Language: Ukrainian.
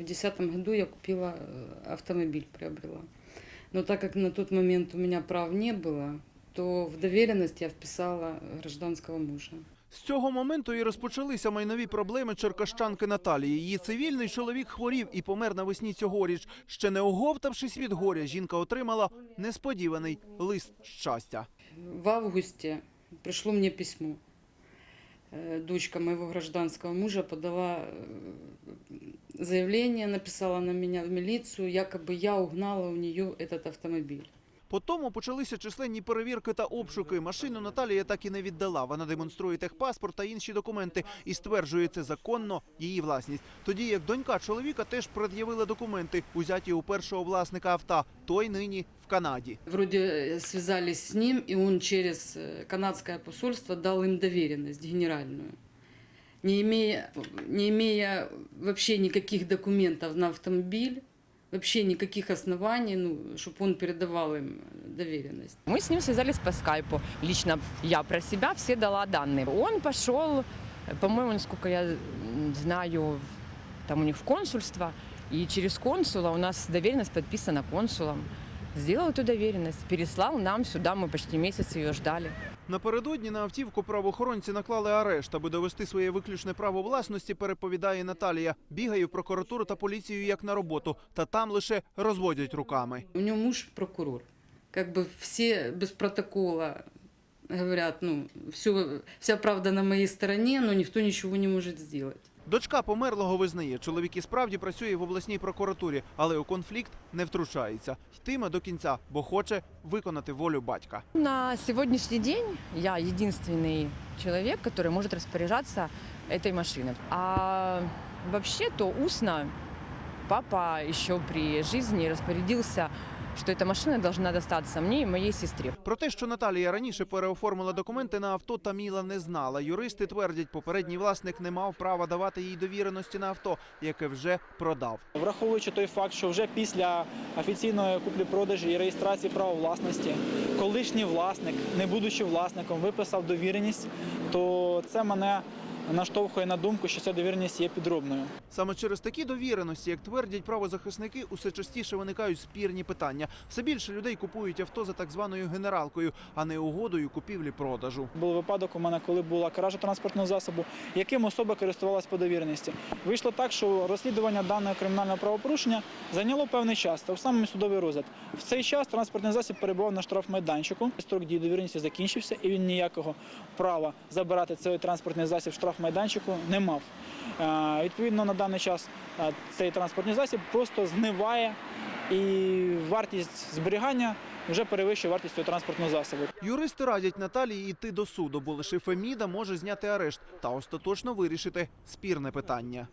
В 2010 году я купила э, автомобиль, приобрела. Но так как на тот момент у меня прав не было, то в доверенность я вписала гражданского мужа. З цього моменту і розпочалися майнові проблеми черкащанки Наталії. Її цивільний чоловік хворів і помер навесні цьогоріч. Ще не оговтавшись від горя, жінка отримала несподіваний лист щастя. В августе пришло мне письмо. Э, Дочка моего гражданского мужа подала э, заявление, написала на меня в милицию, якобы я угнала у нее этот автомобиль. По тому почалися численні перевірки та обшуки. Машину Наталія так і не віддала. Вона демонструє техпаспорт та інші документи і стверджує це законно її власність. Тоді як донька чоловіка теж пред'явила документи, узяті у першого власника авто. Той нині в Канаді. Вроде э, связались с ним, и он через э, канадское посольство дал им доверенность генеральную. Не имея, не имея вообще никаких документов на автомобиль, вообще никаких оснований, ну, чтобы он передавал им доверенность. Мы с ним связались по скайпу. Лично я про себя все дала данные. Он пошел, по-моему, насколько я м, знаю, там у них в консульство. И через консула у нас доверенность подписана консулом. Сделал эту доверенность, переслал нам сюда, мы почти месяц ее ждали. Напередодні на автівку правоохоронці наклали арешт, аби довести своє виключне право власності. Переповідає Наталія. Бігає в прокуратуру та поліцію як на роботу, та там лише розводять руками. У него муж прокурор. Как бы все без протокола говорят, ну, все, вся правда на моей стороне, но никто ничего не может сделать. Дочка померлого визнає, чоловік і справді працює в обласній прокуратурі, але у конфлікт не втручається. Йтиме до кінця, бо хоче виконати волю батька. На сегодняшний день я единственный человек, который может распоряжаться этой машиной. А вообще-то устно папа еще при жизни распорядился, что эта машина должна достаться мне и моей сестре. Про те, що Наталія раніше переоформила документи на авто, Таміла не знала. Юристи твердять, попередній власник не мав права давати їй довіреності на авто, яке вже продав. Враховуючи той факт, що вже після офіційної куплі-продажі і реєстрації права власності колишній власник, не будучи власником, виписав довіреність, то це мене наштовхує на думку, що ця довіреність є підробною. Саме через такі довіреності, як твердять правозахисники, усе частіше виникають спірні питання. Все більше людей купують авто за так званою генералкою, а не угодою купівлі-продажу. Був випадок у мене, коли була кража транспортного засобу, яким особа користувалась по довіреності. Вийшло так, що розслідування даного кримінального правопорушення зайняло певний час, та в самий судовий розгляд. В цей час транспортний засіб перебував на штрафмайданчику. Строк дії довіреності закінчився, і він ніякого права забирати цей транспортний засіб в штрафмайданчику не мав. Е, Відповідно, на даний час е, цей транспортний засіб просто зниває і вартість зберігання вже перевищує вартість цього транспортного засобу. Юристи радять Наталії йти до суду, бо лише Феміда може зняти арешт та остаточно вирішити спірне питання.